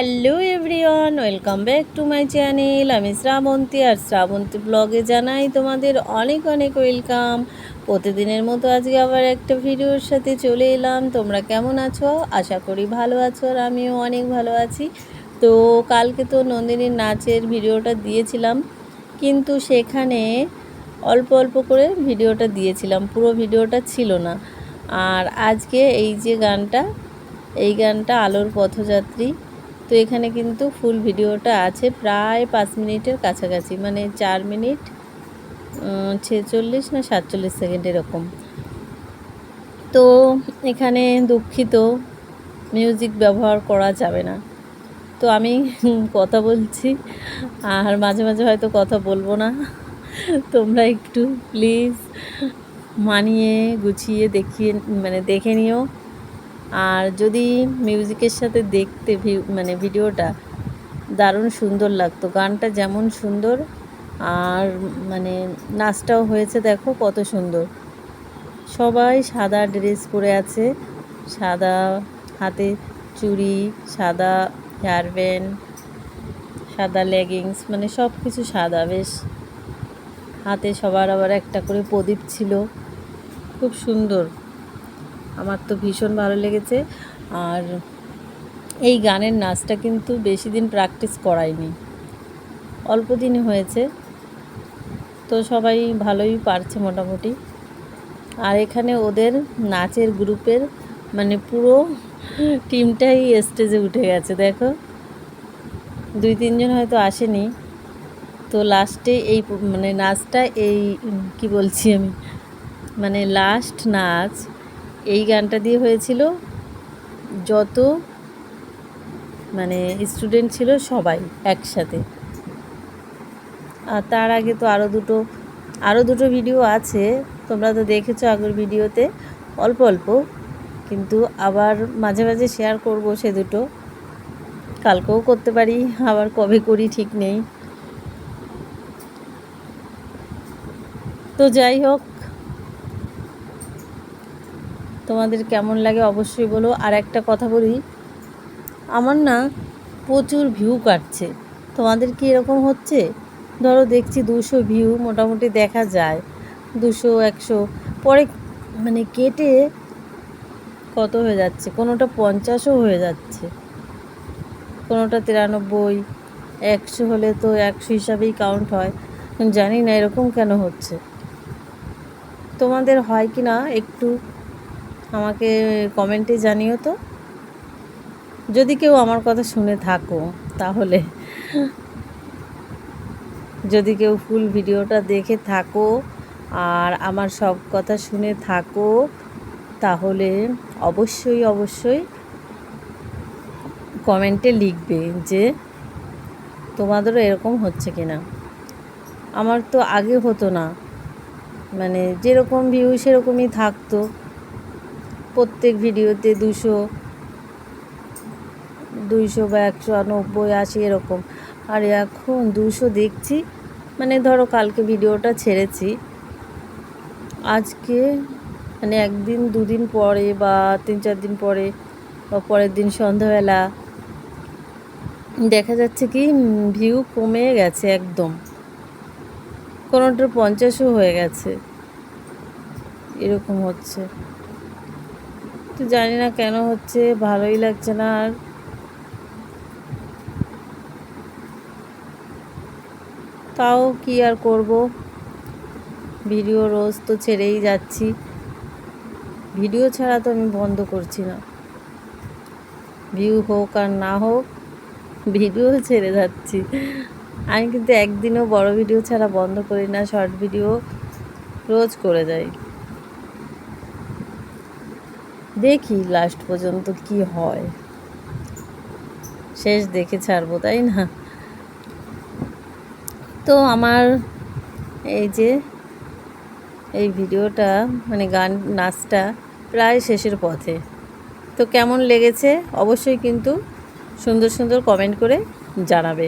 Hello everyone welcome back to my channel আমি শ্রাবন্তী আর শ্রাবন্তী ব্লগে জানাই তোমাদের অনেক অনেক ওয়েলকাম প্রতিদিনের মতো আজকে আবার একটা ভিডিওর সাথে চলে এলাম। তোমরা কেমন আছো? আশা করি ভালো আছো আর আমিও অনেক ভালো আছি। তো কালকে তো নন্দিনীর নাচের ভিডিওটা দিয়েছিলাম, কিন্তু সেখানে অল্প অল্প করে ভিডিওটা দিয়েছিলাম। পুরো ভিডিওটা ছিল না। আর আজকে এই যে গানটা, এই গানটা আলোর পথযাত্রী। তো এখানে কিন্তু ফুল ভিডিওটা আছে প্রায় পাঁচ মিনিটের কাছাকাছি মানে চার মিনিট ছেচল্লিশ না সাতচল্লিশ সেকেন্ড এরকম। তো এখানে দুঃখিত মিউজিক ব্যবহার করা যাবে না। তো আমি কথা বলছি, আর মাঝে মাঝে হয়তো কথা বলব না। তোমরা একটু প্লিজ মানিয়ে গুছিয়ে দেখিয়ে মানে দেখে নিও। আর যদি মিউজিকের সাথে দেখতে মানে ভিডিওটা দারুণ সুন্দর লাগতো। গানটা যেমন সুন্দর, আর মানে নাচটাও হয়েছে দেখো কত সুন্দর। সবাই সাদা ড্রেস পরে আছে, সাদা হাতে চুড়ি, সাদা হেয়ার ব্যান্ড সাদা লেগিংস মানে সব কিছু সাদা। বেশ, হাতে সবার আবার একটা করে প্রদীপ ছিল। খুব সুন্দর। আমার তো ভীষণ ভালো লেগেছে। আর এই গানের নাচটা কিন্তু বেশি দিন প্র্যাকটিস করাইনি। অল্প দিনই হয়েছে। তো সবাই ভালোই পারছে মোটামুটি। আর এখানে ওদের নাচের গ্রুপের মানে পুরো টিমটাই স্টেজে উঠে গেছে, দেখো। দুই, তিনজন হয়তো আসেনি। তো লাস্টে এই মানে নাচটা এই কি বলছি আমি? মানে লাস্ট নাচ এই গানটা দিয়ে হয়েছিল যত মানে স্টুডেন্ট ছিল সবাই একসাথে। আর তার আগে তো আরও দুটো আরও দুটো ভিডিও আছে। তোমরা তো দেখেছ আগের ভিডিওতে অল্প অল্প। কিন্তু আবার মাঝে মাঝে শেয়ার করব সে দুটো। কালকেও করতে পারি, আবার কবে করি ঠিক নেই। তো যাই হোক তোমাদের কেমন লাগে অবশ্যই বলো। আর একটা কথা বলি, আমার না প্রচুর ভিউ কাটছে। তোমাদের কি এরকম হচ্ছে? ধরো দেখছি দুশো ভিউ মোটামুটি দেখা যায়। দুশো, একশো, পরে মানে কেটে কত হয়ে যাচ্ছে? কোনোটা পঞ্চাশও হয়ে যাচ্ছে। কোনোটা তিরানব্বই, একশো হলে তো একশো হিসাবেই কাউন্ট হয়। জানি না এরকম কেন হচ্ছে। তোমাদের হয় কি না একটু আমাকে কমেন্টে জানিও তো। যদি কেউ আমার কথা শুনে থাকো, তাহলে। যদি কেউ ফুল ভিডিওটা দেখে থাকো আর আমার সব কথা শুনে থাকো, তাহলে অবশ্যই অবশ্যই কমেন্টে লিখবে যে তোমাদেরও এরকম হচ্ছে কি না আমার তো আগে হতো না। মানে যেরকম ভিউ সেরকমই থাকতো। প্রত্যেক ভিডিওতে দুশো, দুইশো বা একশো নব্বই, আশি এরকম। আর এখন দুশো দেখছি মানে ধরো কালকে ভিডিওটা ছেড়েছি। আজকে মানে একদিন, দুদিন পরে বা তিন চার দিন পরে বা পরের দিন সন্ধ্যাবেলা দেখা যাচ্ছে কি ভিউ কমে গেছে একদম। কোনোটার পঞ্চাশও হয়ে গেছে। এরকম হচ্ছে। তো জানি না কেন হচ্ছে, ভালোই লাগছে না আর। তাও কি আর করব? ভিডিও রোজ তো ছেড়েই যাচ্ছি। ভিডিও ছাড়া তো আমি বন্ধ করছি না। ভিউ হোক আর না হোক, ভিডিও ছেড়ে যাচ্ছি। আমি কিন্তু একদিনও বড় ভিডিও ছাড়া বন্ধ করি না, শর্ট ভিডিও রোজ করে যাই। দেখি লাস্ট পর্যন্ত কি হয়। শেষ দেখে ছাড়বো, তাই না? তো আমার এই যে, এই ভিডিওটা মানে গান, নাচটা প্রায় শেষের পথে। তো কেমন লেগেছে? অবশ্যই কিন্তু সুন্দর সুন্দর কমেন্ট করে জানাবে।